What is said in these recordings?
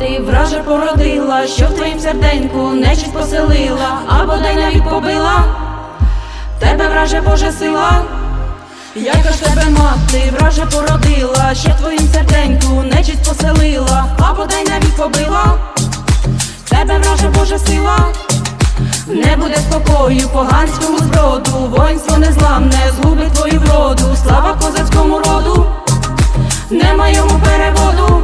мати враже породила, що в твоїм серденьку нечість поселила, або дай навік побила, тебе враже Божа сила. Яка ж тебе мати враже породила, що в твоїм серденьку нечість поселила, або дай навік побила, тебе враже Божа сила. Не буде спокою поганському зброду, воїнство незламне, згубить твою вроду, слава козацькому роду, нема йому переводу.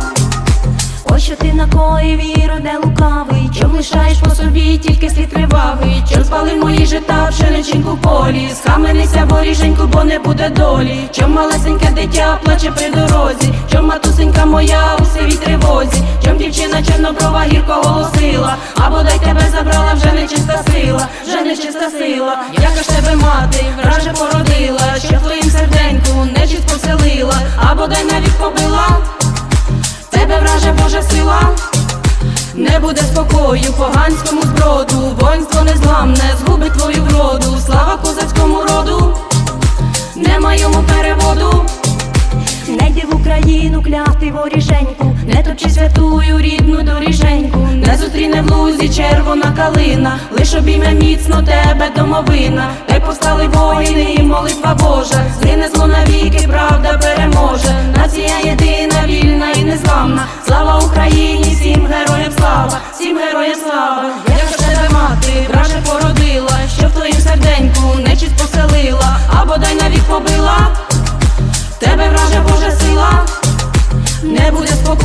Ось що ти накоїв іроде лукавий, чом лишаєш по собі тільки слід кривавий, чом спалив мої жита пшениченьку полі, схаменися воріженьку, бо не буде долі, чом малесеньке дитя плаче при дорозі, чом матусенька моя у сивій тривозі, чом дівчина чорноброва гірко голосила, або дай тебе забрала вже нечиста сила, вже нечиста сила, яка ж тебе мати, враже породила, що твоїм серденьку нечисть поселила, або дай навік побила. Враже Божа сила, не буде спокою поганському зброду, воїнство незламне, згубить твою вроду, слава козацькому роду, нема йому переводу. Не йди в Україну клятий воріженьку, не точи святую рідну доріженьку, не зустріне в лузі червона калина, лиш обійме міцно тебе домовина, де постали воїни і молитва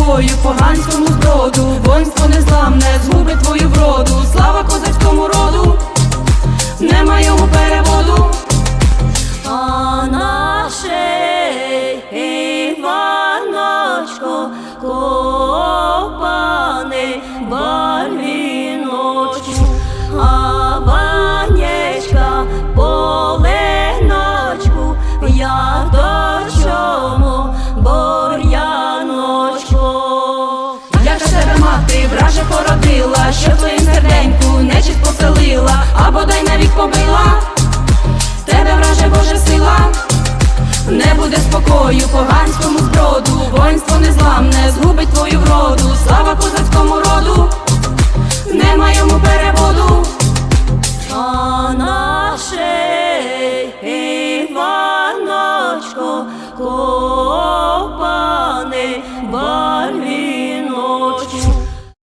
спокою поганському зброду, воїнство незламне, згубить твою вроду, слава козацькому роду, нема йому вже породила, що твою серденьку нечість поселила, або дай навік побила, тебе враже Божа сила, не буде спокою, поганському зброду, воїнство незламне, згубить твою вроду, слава козацькому роду, не маємо переводу.